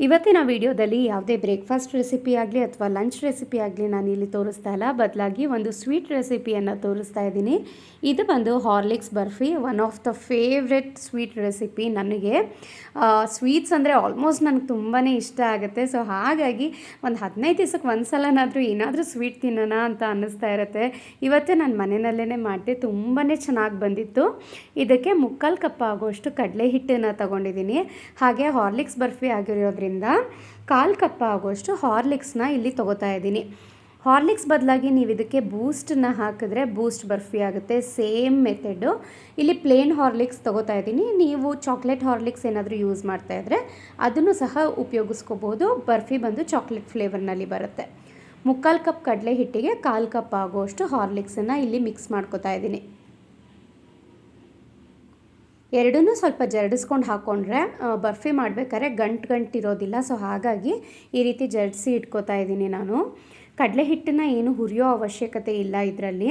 ಇವತ್ತಿನ ವಿಡಿಯೋದಲ್ಲಿ ಯಾವುದೇ ಬ್ರೇಕ್ಫಾಸ್ಟ್ ರೆಸಿಪಿ ಆಗಲಿ ಅಥವಾ ಲಂಚ್ ರೆಸಿಪಿ ಆಗಲಿ ನಾನು ಇಲ್ಲಿ ತೋರಿಸ್ತಾ ಇಲ್ಲ. ಬದಲಾಗಿ ಒಂದು ಸ್ವೀಟ್ ರೆಸಿಪಿಯನ್ನು ತೋರಿಸ್ತಾ ಇದ್ದೀನಿ. ಇದು ಬಂದು Horlicks barfi one of the favourite sweet recipe ನನಗೆ. ಸ್ವೀಟ್ಸ್ ಅಂದರೆ ಆಲ್ಮೋಸ್ಟ್ ನನಗೆ ತುಂಬಾ ಇಷ್ಟ ಆಗುತ್ತೆ. ಸೊ ಹಾಗಾಗಿ ಒಂದು ಹದಿನೈದು ದಿವಸಕ್ಕೆ ಒಂದು ಸಲನಾದರೂ ಏನಾದರೂ ಸ್ವೀಟ್ ತಿನ್ನೋಣ ಅಂತ ಅನ್ನಿಸ್ತಾ ಇರುತ್ತೆ. ಇವತ್ತೇ ನಾನು ಮನೆಯಲ್ಲೇ ಮಾಡಿದೆ. ತುಂಬಾ ಚೆನ್ನಾಗಿ ಬಂದಿತ್ತು. ಇದಕ್ಕೆ ಮುಕ್ಕಾಲು ಕಪ್ ಆಗುವಷ್ಟು ಕಡಲೆ ಹಿಟ್ಟನ್ನು ತಗೊಂಡಿದ್ದೀನಿ. ಹಾಗೆ ಹಾರ್ಲಿಕ್ಸ್ ಬರ್ಫಿ ಆಗಿರೋದ್ರಿಂದ ಕಾಲು ಕಪ್ಪ ಆಗುವಷ್ಟು ಹಾರ್ಲಿಕ್ಸ್ನ ಇಲ್ಲಿ ತೊಗೋತಾ ಇದ್ದೀನಿ. ಹಾರ್ಲಿಕ್ಸ್ ಬದಲಾಗಿ ನೀವು ಇದಕ್ಕೆ ಬೂಸ್ಟನ್ನ ಹಾಕಿದ್ರೆ ಬೂಸ್ಟ್ ಬರ್ಫಿ ಆಗುತ್ತೆ. ಸೇಮ್ ಮೆಥಡು ಇಲ್ಲಿ ಪ್ಲೇನ್ ಹಾರ್ಲಿಕ್ಸ್ ತೊಗೋತಾ ಇದ್ದೀನಿ. ನೀವು ಚಾಕ್ಲೇಟ್ ಹಾರ್ಲಿಕ್ಸ್ ಏನಾದರೂ ಯೂಸ್ ಮಾಡ್ತಾ ಇದ್ದರೆ ಅದನ್ನು ಸಹ ಉಪಯೋಗಿಸ್ಕೋಬೋದು ಬರ್ಫಿ ಬಂದು ಚಾಕ್ಲೇಟ್ ಫ್ಲೇವರ್ನಲ್ಲಿ ಬರುತ್ತೆ. ಮುಕ್ಕಾಲು ಕಪ್ ಕಡಲೆ ಹಿಟ್ಟಿಗೆ ಕಾಲು ಕಪ್ ಆಗುವಷ್ಟು ಹಾರ್ಲಿಕ್ಸನ್ನು ಇಲ್ಲಿ ಮಿಕ್ಸ್ ಮಾಡ್ಕೋತಾ ಇದ್ದೀನಿ. ಎರಡೂ ಸ್ವಲ್ಪ ಜರಡಿಸ್ಕೊಂಡು ಹಾಕ್ಕೊಂಡ್ರೆ ಬರ್ಫಿ ಮಾಡಬೇಕಾದ್ರೆ ಗಂಟು ಗಂಟು ಇರೋದಿಲ್ಲ. ಸೊ ಹಾಗಾಗಿ ಈ ರೀತಿ ಜರಡಿಸಿ ಇಟ್ಕೋತಾ ಇದ್ದೀನಿ ನಾನು. ಕಡಲೆ ಹಿಟ್ಟನ್ನು ಏನು ಹುರಿಯೋ ಅವಶ್ಯಕತೆ ಇಲ್ಲ ಇದರಲ್ಲಿ.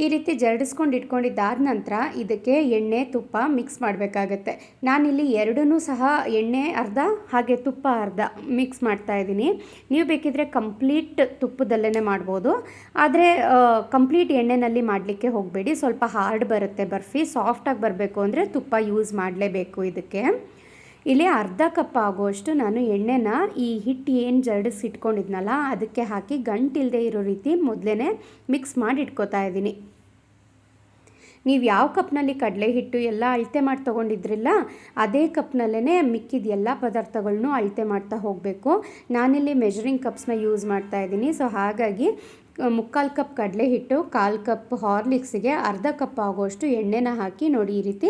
ಈ ರೀತಿ ಜರಡಿಸ್ಕೊಂಡು ಇಟ್ಕೊಂಡಿದ್ದಾದ ನಂತರ ಇದಕ್ಕೆ ಎಣ್ಣೆ, ತುಪ್ಪ ಮಿಕ್ಸ್ ಮಾಡಬೇಕಾಗತ್ತೆ. ನಾನಿಲ್ಲಿ ಎರಡೂ ಸಹ ಎಣ್ಣೆ, ಅರ್ಧ ಹಾಗೆ ತುಪ್ಪ, ಅರ್ಧ ಮಿಕ್ಸ್ ಮಾಡ್ತಾ ಇದ್ದೀನಿ. ನೀವು ಬೇಕಿದ್ರೆ ಕಂಪ್ಲೀಟ್ ತುಪ್ಪದಲ್ಲೇ ಮಾಡ್ಬೋದು. ಆದರೆ ಕಂಪ್ಲೀಟ್ ಎಣ್ಣೆನಲ್ಲಿ ಮಾಡಲಿಕ್ಕೆ ಹೋಗಬೇಡಿ. ಸ್ವಲ್ಪ ಹಾರ್ಡ್ ಬರುತ್ತೆ ಬರ್ಫಿ. ಸಾಫ್ಟಾಗಿ ಬರಬೇಕು ಅಂದರೆ ತುಪ್ಪ ಯೂಸ್ ಮಾಡಲೇಬೇಕು ಇದಕ್ಕೆ. ಇಲ್ಲಿ ಅರ್ಧ ಕಪ್ ಆಗುವಷ್ಟು ನಾನು ಎಣ್ಣೆನ ಈ ಹಿಟ್ಟು ಏನು ಜರಡಿಸಿ ಇಟ್ಕೊಂಡಿದ್ನಲ್ಲ, ಅದಕ್ಕೆ ಹಾಕಿ ಗಂಟಿಲ್ಲದೆ ಇರೋ ರೀತಿ ಮೊದಲೇ ಮಿಕ್ಸ್ ಮಾಡಿ ಇಟ್ಕೋತಾ ಇದ್ದೀನಿ. ನೀವು ಯಾವ ಕಪ್ನಲ್ಲಿ ಕಡಲೆ ಹಿಟ್ಟು ಎಲ್ಲ ಅಳತೆ ಮಾಡಿ ತೊಗೊಂಡಿದ್ರಿಲ್ಲ, ಅದೇ ಕಪ್ನಲ್ಲೇ ಮಿಕ್ಕಿದ ಎಲ್ಲ ಪದಾರ್ಥಗಳನ್ನೂ ಅಳತೆ ಮಾಡ್ತಾ ಹೋಗಬೇಕು. ನಾನಿಲ್ಲಿ ಮೆಜರಿಂಗ್ ಕಪ್ಸ್ನ ಯೂಸ್ ಮಾಡ್ತಾ ಇದ್ದೀನಿ. ಸೊ ಹಾಗಾಗಿ ಮುಕ್ಕಾಲು ಕಪ್ ಕಡಲೆ ಹಿಟ್ಟು ಕಾಲು ಕಪ್ ಹಾರ್ಲಿಕ್ಸಿಗೆ ಅರ್ಧ ಕಪ್ ಆಗೋಷ್ಟು ಎಣ್ಣೆನ ಹಾಕಿ ನೋಡಿ ಈ ರೀತಿ.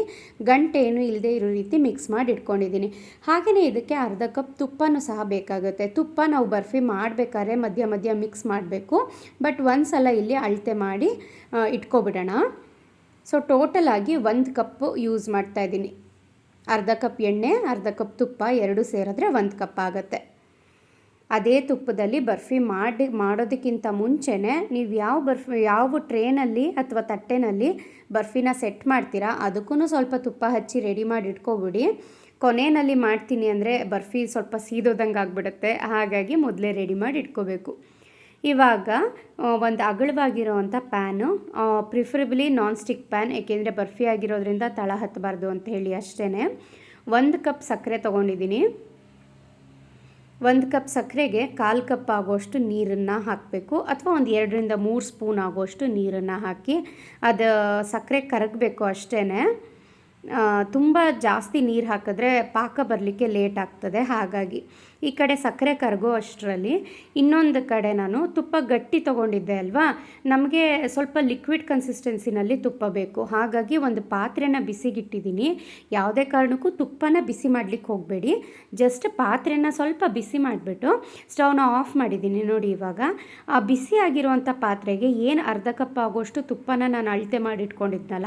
ಗಂಟೆ ಏನು ಇಲ್ಲದೆ ಇರೋ ರೀತಿ ಮಿಕ್ಸ್ ಮಾಡಿ ಇಟ್ಕೊಂಡಿದ್ದೀನಿ. ಹಾಗೆಯೇ ಇದಕ್ಕೆ ಅರ್ಧ ಕಪ್ ತುಪ್ಪನೂ ಸಹ ಬೇಕಾಗುತ್ತೆ. ತುಪ್ಪ ನಾವು ಬರ್ಫಿ ಮಾಡಬೇಕಾದ್ರೆ ಮಧ್ಯ ಮಧ್ಯ ಮಿಕ್ಸ್ ಮಾಡಬೇಕು. ಬಟ್ ಒಂದು ಸಲ ಇಲ್ಲಿ ಅಳತೆ ಮಾಡಿ ಇಟ್ಕೊಬಿಡೋಣ. ಸೊ ಆಗಿ ಒಂದು ಕಪ್ಪು ಯೂಸ್ ಮಾಡ್ತಾ ಇದ್ದೀನಿ. ಅರ್ಧ ಕಪ್ ಎಣ್ಣೆ, ಅರ್ಧ ಕಪ್ ತುಪ್ಪ, ಎರಡು ಸೇರಿದ್ರೆ ಒಂದು ಕಪ್ ಆಗುತ್ತೆ. ಅದೇ ತುಪ್ಪದಲ್ಲಿ ಬರ್ಫಿ ಮಾಡಿ, ಮಾಡೋದಕ್ಕಿಂತ ಮುಂಚೆನೇ ನೀವು ಯಾವ ಬರ್ಫಿ, ಯಾವ ಟ್ರೇನಲ್ಲಿ ಅಥವಾ ತಟ್ಟೆನಲ್ಲಿ ಬರ್ಫಿನ ಸೆಟ್ ಮಾಡ್ತೀರಾ ಅದಕ್ಕೂ ಸ್ವಲ್ಪ ತುಪ್ಪ ಹಚ್ಚಿ ರೆಡಿ ಮಾಡಿ ಇಟ್ಕೊಬಿಡಿ. ಕೊನೆಯಲ್ಲಿ ಮಾಡ್ತೀನಿ ಅಂದರೆ ಬರ್ಫಿ ಸ್ವಲ್ಪ ಸೀದೋದಂಗೆ ಆಗಿಬಿಡುತ್ತೆ, ಹಾಗಾಗಿ ಮೊದಲೇ ರೆಡಿ ಮಾಡಿ ಇಟ್ಕೋಬೇಕು. ಇವಾಗ ಒಂದು ಅಗಲವಾಗಿರೋವಂಥ pan preferably non stick pan ಏಕೆಂದರೆ ಬರ್ಫಿ ಆಗಿರೋದ್ರಿಂದ ತಳ ಹತ್ತಬಾರ್ದು ಅಂತ ಹೇಳಿ ಅಷ್ಟೇ ಒಂದು ಕಪ್ ಸಕ್ಕರೆ ತೊಗೊಂಡಿದ್ದೀನಿ. ಒಂದು ಕಪ್ ಸಕ್ಕರೆಗೆ ಕಾಲು ಕಪ್ ಆಗೋಷ್ಟು ನೀರನ್ನು ಹಾಕಬೇಕು ಅಥವಾ ಒಂದು ಎರಡರಿಂದ ಮೂರು ಸ್ಪೂನ್ ಆಗೋಷ್ಟು ನೀರನ್ನು ಹಾಕಿ ಅದು ಸಕ್ಕರೆ ಕರಗಬೇಕು ಅಷ್ಟೇ ತುಂಬ ಜಾಸ್ತಿ ನೀರು ಹಾಕಿದ್ರೆ ಪಾಕ ಬರಲಿಕ್ಕೆ ಲೇಟ್ ಆಗ್ತದೆ. ಹಾಗಾಗಿ ಈ ಕಡೆ ಸಕ್ಕರೆ ಕರಗೋ ಅಷ್ಟರಲ್ಲಿ ಇನ್ನೊಂದು ಕಡೆ ನಾನು ತುಪ್ಪ ಗಟ್ಟಿ ತೊಗೊಂಡಿದ್ದೆ ಅಲ್ವಾ? ನಮಗೆ ಸ್ವಲ್ಪ ಲಿಕ್ವಿಡ್ ಕನ್ಸಿಸ್ಟೆನ್ಸಿನಲ್ಲಿ ತುಪ್ಪ ಬೇಕು. ಹಾಗಾಗಿ ಒಂದು ಪಾತ್ರೆನ ಬಿಸಿಗಿಟ್ಟಿದ್ದೀನಿ. ಯಾವುದೇ ಕಾರಣಕ್ಕೂ ತುಪ್ಪನ ಬಿಸಿ ಮಾಡಲಿಕ್ಕೆ ಹೋಗಬೇಡಿ. ಜಸ್ಟ್ ಪಾತ್ರೆನ ಸ್ವಲ್ಪ ಬಿಸಿ ಮಾಡಿಬಿಟ್ಟು ಸ್ಟವ್ನ ಆಫ್ ಮಾಡಿದ್ದೀನಿ ನೋಡಿ ಇವಾಗ. ಆ ಬಿಸಿ ಆಗಿರುವಂಥ ಪಾತ್ರೆಗೆ ಏನು ಅರ್ಧ ಕಪ್ ಆಗೋಷ್ಟು ತುಪ್ಪನ ನಾನು ಅಳತೆ ಮಾಡಿಟ್ಕೊಂಡಿದ್ನಲ್ಲ,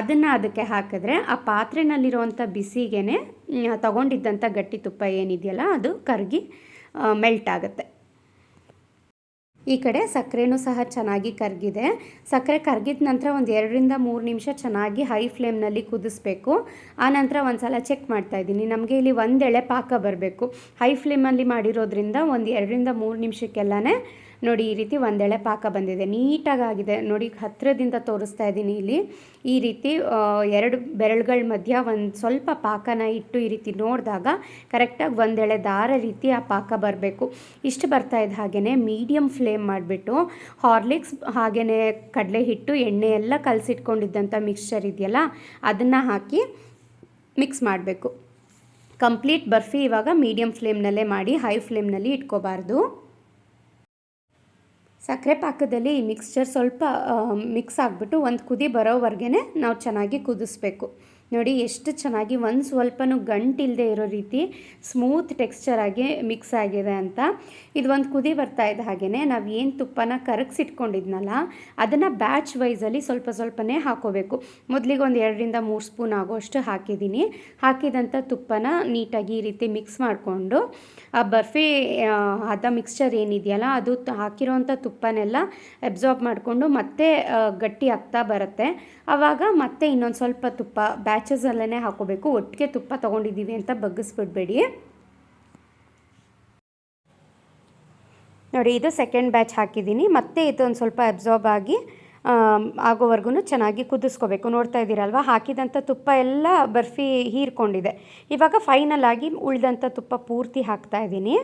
ಅದನ್ನು ಅದಕ್ಕೆ ಹಾಕಿದ್ರೆ ಆ ಪಾತ್ರೆನಲ್ಲಿರುವಂಥ ಬಿಸಿಗೆ ತಗೊಂಡಿದ್ದಂಥ ಗಟ್ಟಿ ತುಪ್ಪ ಏನಿದೆಯಲ್ಲ ಅದು ಕರಗಿ ಮೆಲ್ಟ್ ಆಗುತ್ತೆ. ಈ ಕಡೆ ಸಕ್ಕರೆನೂ ಸಹ ಚೆನ್ನಾಗಿ ಕರಗಿದೆ. ಸಕ್ಕರೆ ಕರಗಿದ ನಂತರ ಒಂದು ಎರಡರಿಂದ ಮೂರು ನಿಮಿಷ ಚೆನ್ನಾಗಿ ಹೈ ಫ್ಲೇಮ್ನಲ್ಲಿ ಕುದಿಸ್ಬೇಕು. ಆನಂತರ ಒಂದು ಸಲ ಚೆಕ್ ಮಾಡ್ತಾ ಇದ್ದೀನಿ. ನಮಗೆ ಇಲ್ಲಿ ಒಂದೆಳೆ ಪಾಕ ಬರಬೇಕು. ಹೈ ಫ್ಲೇಮಲ್ಲಿ ಮಾಡಿರೋದ್ರಿಂದ ಒಂದು ಎರಡರಿಂದ ಮೂರು ನಿಮಿಷಕ್ಕೆಲ್ಲನೇ ನೋಡಿ, ಈ ರೀತಿ ಒಂದೆಳೆ ಪಾಕ ಬಂದಿದೆ. ನೀಟಾಗಿ ಆಗಿದೆ ನೋಡಿ, ಹತ್ತಿರದಿಂದ ತೋರಿಸ್ತಾ ಇದ್ದೀನಿ ಇಲ್ಲಿ. ಈ ರೀತಿ ಎರಡು ಬೆರಳುಗಳ ಮಧ್ಯ ಒಂದು ಸ್ವಲ್ಪ ಪಾಕನ ಇಟ್ಟು ಈ ರೀತಿ ನೋಡಿದಾಗ ಕರೆಕ್ಟಾಗಿ ಒಂದೆಳೆ ದಾರ ರೀತಿ ಆ ಪಾಕ ಬರಬೇಕು. ಇಷ್ಟು ಬರ್ತಾ ಇದ್ದ ಹಾಗೆಯೇ ಮೀಡಿಯಮ್ ಫ್ಲೇಮ್ ಮಾಡಿಬಿಟ್ಟು ಹಾರ್ಲಿಕ್ಸ್ ಹಾಗೆಯೇ ಕಡಲೆ ಹಿಟ್ಟು ಎಣ್ಣೆ ಎಲ್ಲ ಕಲಸಿಟ್ಕೊಂಡಿದ್ದಂಥ ಮಿಕ್ಸ್ಚರ್ ಇದೆಯಲ್ಲ, ಅದನ್ನು ಹಾಕಿ ಮಿಕ್ಸ್ ಮಾಡಬೇಕು. ಕಂಪ್ಲೀಟ್ ಬರ್ಫಿ ಇವಾಗ ಮೀಡಿಯಮ್ ಫ್ಲೇಮ್ನಲ್ಲೇ ಮಾಡಿ, ಹೈ ಫ್ಲೇಮ್ನಲ್ಲಿ ಇಟ್ಕೋಬಾರ್ದು. ಸಕ್ಕರೆ ಪಾಕದಲ್ಲಿ ಈ ಮಿಕ್ಸ್ಚರ್ ಸ್ವಲ್ಪ ಮಿಕ್ಸ್ ಆಗಿಬಿಟ್ಟು ಒಂದು ಕುದಿ ಬರೋವರೆಗೆ ನಾವು ಚೆನ್ನಾಗಿ ಕುದಿಸ್ಬೇಕು. ನೋಡಿ ಎಷ್ಟು ಚೆನ್ನಾಗಿ ಒಂದು ಸ್ವಲ್ಪನೂ ಗಂಟಿಲ್ಲದೆ ಇರೋ ರೀತಿ ಸ್ಮೂತ್ ಟೆಕ್ಸ್ಚರ್ ಆಗಿ ಮಿಕ್ಸ್ ಆಗಿದೆ ಅಂತ. ಇದು ಒಂದು ಕುದಿ ಬರ್ತಾ ಇದ್ದ ಹಾಗೆಯೇ ನಾವು ಏನು ತುಪ್ಪನ ಕರಗಿಸಿಟ್ಕೊಂಡಿದ್ನಲ್ಲ, ಅದನ್ನು ಬ್ಯಾಚ್ ವೈಸಲ್ಲಿ ಸ್ವಲ್ಪ ಸ್ವಲ್ಪನೇ ಹಾಕೋಬೇಕು. ಮೊದಲಿಗೆ ಒಂದು ಎರಡರಿಂದ ಮೂರು ಸ್ಪೂನ್ ಆಗೋಷ್ಟು ಹಾಕಿದ್ದೀನಿ ಹಾಕಿದಂಥ ತುಪ್ಪನ ನೀಟಾಗಿ ಈ ರೀತಿ ಮಿಕ್ಸ್ ಮಾಡಿಕೊಂಡು, ಆ ಬರ್ಫಿ ಆದ ಮಿಕ್ಸ್ಚರ್ ಏನಿದೆಯಲ್ಲ, ಅದು ಹಾಕಿರೋವಂಥ ತುಪ್ಪನೆಲ್ಲ ಅಬ್ಸಾರ್ಬ್ ಮಾಡಿಕೊಂಡು ಮತ್ತೆ ಗಟ್ಟಿ ಆಗ್ತಾ ಬರುತ್ತೆ. ಆವಾಗ ಮತ್ತೆ ಇನ್ನೊಂದು ಸ್ವಲ್ಪ ತುಪ್ಪ ಬ್ಯಾಚಸಲ್ಲೇ ಹಾಕೋಬೇಕು. ಒಟ್ಟಿಗೆ ತುಪ್ಪ ತೊಗೊಂಡಿದ್ದೀವಿ ಅಂತ ಬಗ್ಗಿಸ್ಬಿಡ್ಬೇಡಿ. ನೋಡಿ, ಇದು ಸೆಕೆಂಡ್ ಬ್ಯಾಚ್ ಹಾಕಿದ್ದೀನಿ. ಮತ್ತೆ ಇದು ಒಂದು ಸ್ವಲ್ಪ ಅಬ್ಸಾರ್ಬ್ ಆಗಿ ಆಗೋವರೆಗೂ ಚೆನ್ನಾಗಿ ಕುದಿಸ್ಕೋಬೇಕು. ನೋಡ್ತಾ ಇದ್ದೀರಲ್ವ? ಹಾಕಿದಂಥ ತುಪ್ಪ ಎಲ್ಲ ಬರ್ಫಿ ಹೀರ್ಕೊಂಡಿದೆ. ಇವಾಗ ಫೈನಲ್ ಆಗಿ ಉಳಿದಂಥ ತುಪ್ಪ ಪೂರ್ತಿ ಹಾಕ್ತಾ ಇದ್ದೀನಿ.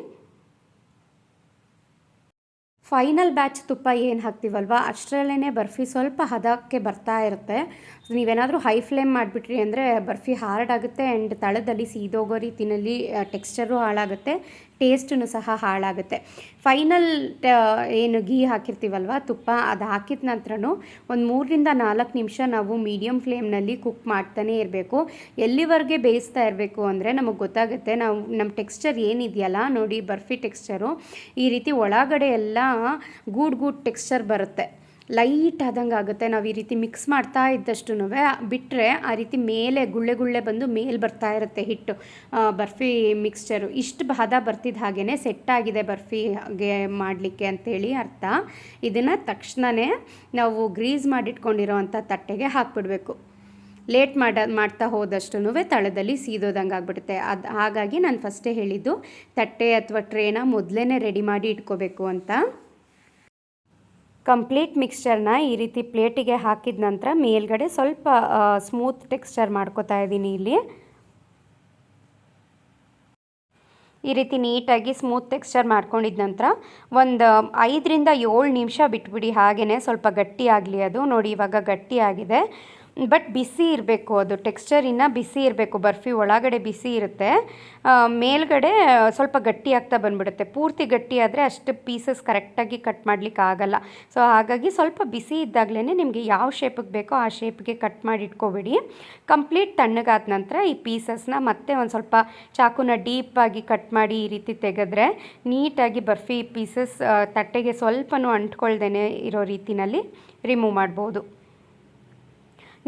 ಫೈನಲ್ ಬ್ಯಾಚ್ ತುಪ್ಪ ಏನು ಹಾಕ್ತೀವಲ್ವ? ಅಷ್ಟರಲ್ಲೇ ಬರ್ಫಿ ಸ್ವಲ್ಪ ಹದಕ್ಕೆ ಬರ್ತಾ ಇರುತ್ತೆ. ನೀವೇನಾದರೂ ಹೈ ಫ್ಲೇಮ್ ಮಾಡಿಬಿಟ್ರಿ ಅಂದರೆ ಬರ್ಫಿ ಹಾರ್ಡ್ ಆಗುತ್ತೆ ಆ್ಯಂಡ್ ತಳದಲ್ಲಿ ಸೀದೋಗೋ ರೀತಿಯಲ್ಲಿ ಟೆಕ್ಸ್ಚರು ಹಾಳಾಗುತ್ತೆ ಟೇಸ್ಟೂ ಸಹ ಹಾಳಾಗುತ್ತೆ. ಫೈನಲ್ ಏನು ಗೀ ಹಾಕಿರ್ತೀವಲ್ವ, ತುಪ್ಪ, ಅದು ಹಾಕಿದ ನಂತರನೂ ಒಂದು ಮೂರರಿಂದ ನಾಲ್ಕು ನಿಮಿಷ ನಾವು ಮೀಡಿಯಮ್ ಫ್ಲೇಮ್ನಲ್ಲಿ ಕುಕ್ ಮಾಡ್ತಾನೆ ಇರಬೇಕು. ಎಲ್ಲಿವರೆಗೆ ಬೇಯಿಸ್ತಾ ಇರಬೇಕು ಅಂದರೆ ನಮಗೆ ಗೊತ್ತಾಗುತ್ತೆ, ನಾವು ನಮ್ಮ ಟೆಕ್ಸ್ಚರ್ ಏನಿದೆಯಲ್ಲ, ನೋಡಿ ಬರ್ಫಿ ಟೆಕ್ಸ್ಚರು ಈ ರೀತಿ ಒಳಗಡೆ ಎಲ್ಲ ಗೂಡ್ ಗೂಡ್ ಟೆಕ್ಸ್ಚರ್ ಬರುತ್ತೆ. ಲೈಟ್ ಆದಂಗೆ ಆಗುತ್ತೆ. ನಾವು ಈ ರೀತಿ ಮಿಕ್ಸ್ ಮಾಡ್ತಾ ಇದ್ದಷ್ಟು ಬಿಟ್ಟರೆ ಆ ರೀತಿ ಮೇಲೆ ಗುಳ್ಳೆ ಗುಳ್ಳೆ ಬಂದು ಮೇಲೆ ಬರ್ತಾ ಇರುತ್ತೆ ಹಿಟ್ಟು. ಬರ್ಫಿ ಮಿಕ್ಸ್ಚರು ಇಷ್ಟು ಹದ ಬರ್ತಿದ್ದ ಹಾಗೇ ಸೆಟ್ ಆಗಿದೆ ಬರ್ಫಿಗೆ ಮಾಡಲಿಕ್ಕೆ ಅಂತೇಳಿ ಅರ್ಥ. ಇದನ್ನು ತಕ್ಷಣವೇ ನಾವು ಗ್ರೀಸ್ ಮಾಡಿಟ್ಕೊಂಡಿರೋವಂಥ ತಟ್ಟೆಗೆ ಹಾಕಿಬಿಡಬೇಕು. ಲೇಟ್ ಮಾಡ, ಮಾಡ್ತಾ ಹೋದಷ್ಟು ತಳದಲ್ಲಿ ಸೀದೋದಂಗೆ ಆಗ್ಬಿಡುತ್ತೆ. ಅದು, ಹಾಗಾಗಿ ನಾನು ಫಸ್ಟೇ ಹೇಳಿದ್ದು ತಟ್ಟೆ ಅಥವಾ ಟ್ರೇನ ಮೊದಲೇ ರೆಡಿ ಮಾಡಿ ಇಟ್ಕೋಬೇಕು ಅಂತ. ಕಂಪ್ಲೀಟ್ ಮಿಕ್ಸ್ಚರ್ನ ಈ ರೀತಿ ಪ್ಲೇಟಿಗೆ ಹಾಕಿದ ನಂತರ ಮೇಲ್ಗಡೆ ಸ್ವಲ್ಪ ಸ್ಮೂತ್ ಟೆಕ್ಸ್ಚರ್ ಮಾಡ್ಕೋತಾ ಇದ್ದೀನಿ ಇಲ್ಲಿ. ಈ ರೀತಿ ನೀಟಾಗಿ ಸ್ಮೂತ್ ಟೆಕ್ಸ್ಚರ್ ಮಾಡ್ಕೊಂಡಿದ ನಂತರ ಒಂದು ಐದರಿಂದ ಏಳು ನಿಮಿಷ ಬಿಟ್ಬಿಡಿ ಹಾಗೆಯೇ ಸ್ವಲ್ಪ ಗಟ್ಟಿಯಾಗಲಿ ಅದು. ನೋಡಿ, ಇವಾಗ ಗಟ್ಟಿ ಆಗಿದೆ ಬಟ್ ಬಿಸಿ ಇರಬೇಕು ಅದು. ಟೆಕ್ಸ್ಚರ್ ಇನ್ನೂ ಬಿಸಿ ಇರಬೇಕು. ಬರ್ಫಿ ಒಳಗಡೆ ಬಿಸಿ ಇರುತ್ತೆ. ಮೇಲ್ಗಡೆ ಸ್ವಲ್ಪ ಗಟ್ಟಿ ಆಗ್ತಾ ಬಂದ್ಬಿಡುತ್ತೆ. ಪೂರ್ತಿ ಗಟ್ಟಿ ಆದರೆ ಅಷ್ಟು ಪೀಸಸ್ ಕರೆಕ್ಟಾಗಿ ಕಟ್ ಮಾಡಲಿಕ್ಕೆ ಆಗಲ್ಲ. ಸೊ ಹಾಗಾಗಿ ಸ್ವಲ್ಪ ಬಿಸಿ ಇದ್ದಾಗಲೇ ನಿಮಗೆ ಯಾವ ಶೇಪಿಗೆ ಬೇಕೋ ಆ ಶೇಪ್ಗೆ ಕಟ್ ಮಾಡಿ ಇಟ್ಕೋಬೇಡಿ. ಕಂಪ್ಲೀಟ್ ತಣ್ಣಗಾದ ನಂತರ ಈ ಪೀಸಸ್ನ ಮತ್ತೆ ಒಂದು ಸ್ವಲ್ಪ ಚಾಕುನ ಡೀಪಾಗಿ ಕಟ್ ಮಾಡಿ ಈ ರೀತಿ ತೆಗೆದ್ರೆ ನೀಟಾಗಿ ಬರ್ಫಿ ಪೀಸಸ್ ತಟ್ಟೆಗೆ ಸ್ವಲ್ಪನೂ ಅಂಟ್ಕೊಳ್ದೇ ಇರೋ ರೀತಿನಲ್ಲಿ ರಿಮೂವ್ ಮಾಡ್ಬೋದು.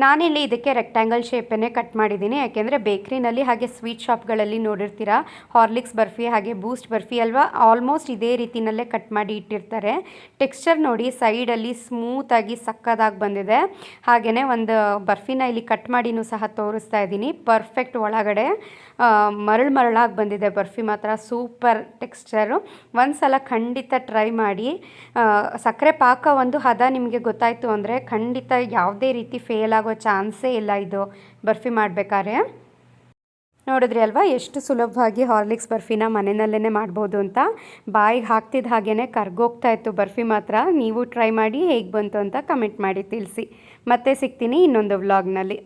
ನಾನಿಲ್ಲಿ ಇದಕ್ಕೆ ರೆಕ್ಟ್ಯಾಂಗಲ್ ಶೇಪನ್ನೇ ಕಟ್ ಮಾಡಿದ್ದೀನಿ. ಯಾಕೆಂದರೆ ಬೇಕ್ರಿನಲ್ಲಿ ಹಾಗೆ ಸ್ವೀಟ್ ಶಾಪ್ಗಳಲ್ಲಿ ನೋಡಿರ್ತೀರ ಹಾರ್ಲಿಕ್ಸ್ ಬರ್ಫಿ ಹಾಗೆ ಬೂಸ್ಟ್ ಬರ್ಫಿ ಅಲ್ವಾ ಆಲ್ಮೋಸ್ಟ್ ಇದೇ ರೀತಿನಲ್ಲೇ ಕಟ್ ಮಾಡಿ ಇಟ್ಟಿರ್ತಾರೆ. ಟೆಕ್ಸ್ಚರ್ ನೋಡಿ ಸೈಡಲ್ಲಿ ಸ್ಮೂತಾಗಿ ಸಕ್ಕದಾಗಿ ಬಂದಿದೆ. ಹಾಗೆಯೇ ಒಂದು ಬರ್ಫಿನ ಇಲ್ಲಿ ಕಟ್ ಮಾಡಿನೂ ಸಹ ತೋರಿಸ್ತಾ ಇದ್ದೀನಿ. ಪರ್ಫೆಕ್ಟ್ ಒಳಗಡೆ ಮರಳು ಮರಳಾಗಿ ಬಂದಿದೆ ಬರ್ಫಿ ಮಾತ್ರ. ಸೂಪರ್ ಟೆಕ್ಸ್ಚರು ಒಂದು ಸಲ ಖಂಡಿತ ಟ್ರೈ ಮಾಡಿ. ಸಕ್ಕರೆ ಪಾಕ ಒಂದು ಹದ ನಿಮಗೆ ಗೊತ್ತಾಯಿತು ಅಂದರೆ ಖಂಡಿತ ಯಾವುದೇ ರೀತಿ ಫೇಲ್ ಆಗೋ ಚಾನ್ಸೇ ಇಲ್ಲ ಇದು. ಬರ್ಫಿ ಮಾಡಬೇಕಾದ್ರೆ. ನೋಡಿದ್ರಿ ಅಲ್ವಾ? ಎಷ್ಟು ಸುಲಭವಾಗಿ ಹಾರ್ಲಿಕ್ಸ್ ಬರ್ಫಿನ ಮನೆಯಲ್ಲೇ ಮಾಡ್ಬೋದು ಅಂತ. ಬಾಯಿಗೆ ಹಾಕ್ತಿದ್ದ ಹಾಗೇ ಕರ್ಗೋಗ್ತಾ ಇತ್ತು ಬರ್ಫಿ ಮಾತ್ರ. ನೀವು ಟ್ರೈ ಮಾಡಿ ಹೇಗೆ ಬಂತು ಅಂತ ಕಮೆಂಟ್ ಮಾಡಿ ತಿಳಿಸಿ. ಮತ್ತೆ ಸಿಗ್ತೀನಿ ಇನ್ನೊಂದು ವ್ಲಾಗ್ನಲ್ಲಿ